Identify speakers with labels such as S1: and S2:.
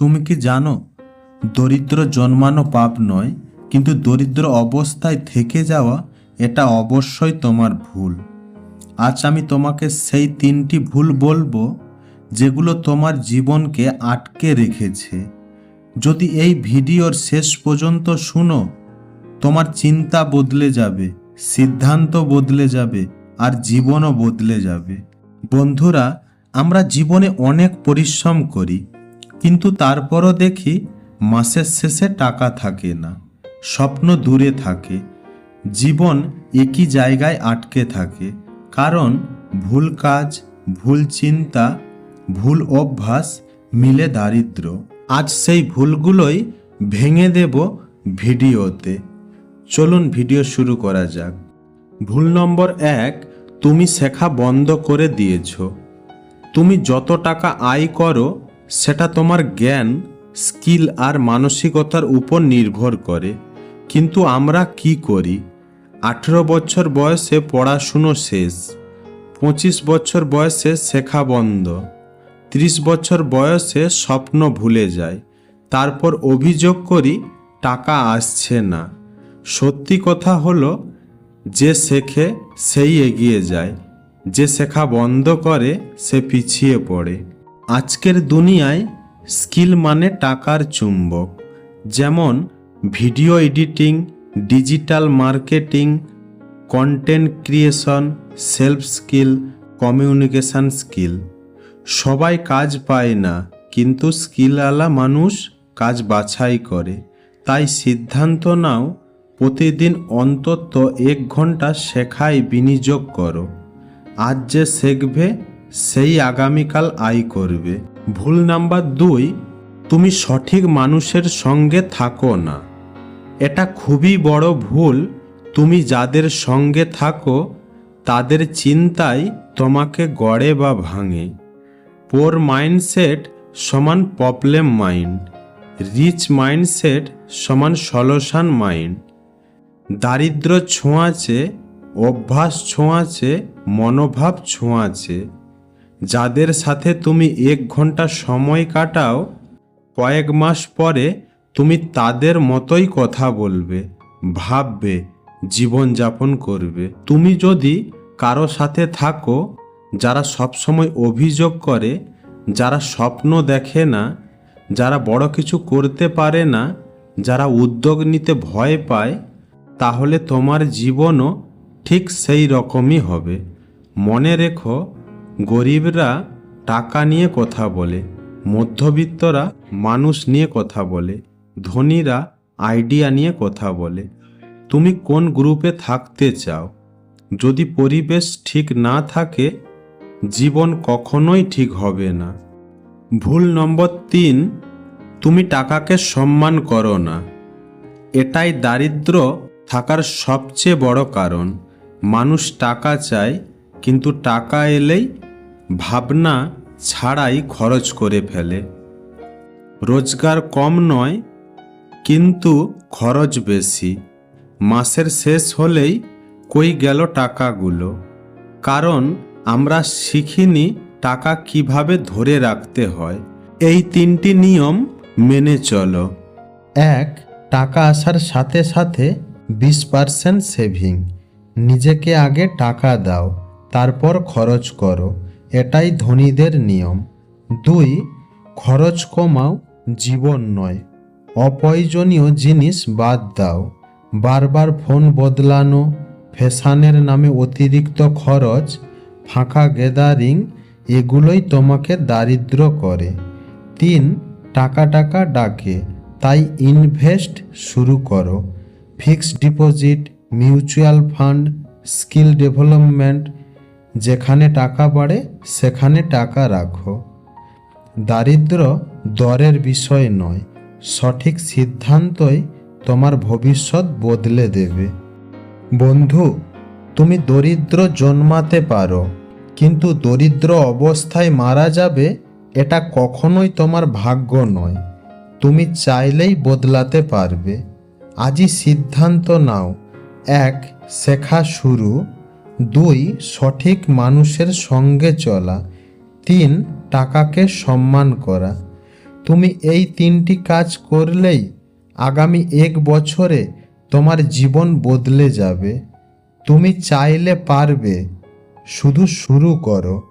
S1: তুমি কি জানো, দরিদ্র জন্মানো পাপ নয়, কিন্তু দরিদ্র অবস্থায় থেকে যাওয়া, এটা অবশ্যই তোমার ভুল। আজ আমি তোমাকে সেই তিনটি ভুল বলব, যেগুলো তোমার জীবনকে আটকে রেখেছে। যদি এই ভিডিওর শেষ পর্যন্ত শুনো, তোমার চিন্তা বদলে যাবে, সিদ্ধান্ত বদলে যাবে, আর জীবনও বদলে যাবে। বন্ধুরা, আমরা জীবনে অনেক পরিশ্রম করি। কিন্তু তারপরও দেখি মাসের শেষে টাকা থাকে না, স্বপ্ন দূরে থাকে, জীবন একই জায়গায় আটকে থাকে। কারণ ভুল কাজ, ভুল চিন্তা, ভুল অভ্যাস মিলে দারিদ্র আজ সেই ভুলগুলোই ভেঙে দেব ভিডিওতে। চলুন ভিডিও শুরু করা যাক। ভুল নম্বর এক, তুমি শেখা বন্ধ করে দিয়েছ। তুমি যত টাকা আয় করো সেটা তোমার জ্ঞান, স্কিল আর মানসিকতার উপর নির্ভর করে। কিন্তু আমরা কি করি? আঠেরো বছর বয়সে পড়াশুনো শেষ, পঁচিশ বছর বয়সে শেখা বন্ধ, ত্রিশ বছর বয়সে স্বপ্ন ভুলে যায় তারপর অভিযোগ করি টাকা আসছে না। সত্যি কথা হলো, যে শেখে সেই এগিয়ে যায়, যে শেখা বন্ধ করে সে পিছিয়ে পড়ে। আজকের দুনিয়ায় স্কিল মানে টাকার চুম্বক। যেমন video editing, digital marketing, content creation, self skill, communication skill. সবাই কাজ পায় না, কিন্তু স্কিলওয়ালা মানুষ কাজ বাছাই করে। তাই সিদ্ধান্ত নাও, প্রতিদিন অন্তত এক ঘণ্টা শেখায় বিনিয়োগ করো। আজ যে শিখবে সেই আগামীকাল আয় করবে। ভুল নাম্বার দুই, তুমি সঠিক মানুষের সঙ্গে থাকো না। এটা খুবই বড় ভুল। তুমি যাদের সঙ্গে থাকো, তাদের চিন্তাই তোমাকে গড়ে বা ভাঙে। পোর মাইন্ডসেট সমান প্রবলেম মাইন্ড রিচ মাইন্ডসেট সমান সলসান মাইন্ড দারিদ্র ছোঁয়াচে, অভ্যাস ছোঁয়াচে, মনোভাব ছোঁয়াচে। যাদের সাথে তুমি এক ঘণ্টা সময় কাটাও, কয়েক মাস পরে তুমি তাদের মতোই কথা বলবে, ভাববে, জীবনযাপন করবে। তুমি যদি কারও সাথে থাকো, যারা সবসময় অভিযোগ করে, যারা স্বপ্ন দেখে না, যারা বড় কিছু করতে পারে না, যারা উদ্যোগ নিতে ভয় পায়, তাহলে তোমার জীবনও ঠিক সেই রকমই হবে। মনে রেখো গরিবরা টাকা নিয়ে কথা বলে, মধ্যবিত্তরা মানুষ নিয়ে কথা বলে, ধনীরা আইডিয়া নিয়ে কথা বলে। তুমি কোন গ্রুপে থাকতে চাও? যদি পরিবেশ ঠিক না থাকে, জীবন কখনোই ঠিক হবে না। ভুল নম্বর তিন, তুমি টাকাকে সম্মান করো না। এটাই দারিদ্র থাকার সবচেয়ে বড় কারণ। মানুষ টাকা চায়, কিন্তু টাকা এলেই ভাবনা ছাড়াই খরচ করে ফেলে। রোজগার কম নয়, কিন্তু খরচ বেশি। মাসের শেষ হলেই কই গেল টাকাগুলো? কারণ আমরা শিখিনি টাকা কীভাবে ধরে রাখতে হয়। এই তিনটি নিয়ম মেনে চলো। এক, টাকা আসার সাথে সাথে বিশ পার্সেন্ট সেভিং। নিজেকে আগে টাকা দাও, তারপর খরচ করো। এটাই ধনীদের নিয়ম। দুই, খরচ কমাও, জীবন নয়। অপ্রয়োজনীয় জিনিস বাদ দাও। বারবার ফোন বদলানো, ফ্যাশানের নামে অতিরিক্ত খরচ, ফাঁকা গ্যাদারিং, এগুলোই তোমাকে দারিদ্র করে। তিন, টাকা টাকা ডাকে, তাই ইনভেস্ট শুরু করো। Fixed deposit, mutual fund, skill development যেখানে টাকা বাড়ে সেখানে টাকা রাখো। দারিদ্র দরের বিষয় নয়, সঠিক সিদ্ধান্তই তোমার ভবিষ্যৎ বদলে দেবে। বন্ধু, তুমি দরিদ্র জন্মাতে পারো, কিন্তু দরিদ্র অবস্থায় মারা যাবে, এটা কখনোই তোমার ভাগ্য নয়। তুমি চাইলেই বদলাতে পারবে। আজই সিদ্ধান্ত নাও। এক, শেখা শুরু। দুই, সঠিক মানুষের সঙ্গে চলা। তিন, টাকাকে সম্মান করা। তুমি এই তিনটি কাজ করলেই আগামী এক বছরে তোমার জীবন বদলে যাবে। তুমি চাইলে পারবে। শুধু শুরু করো।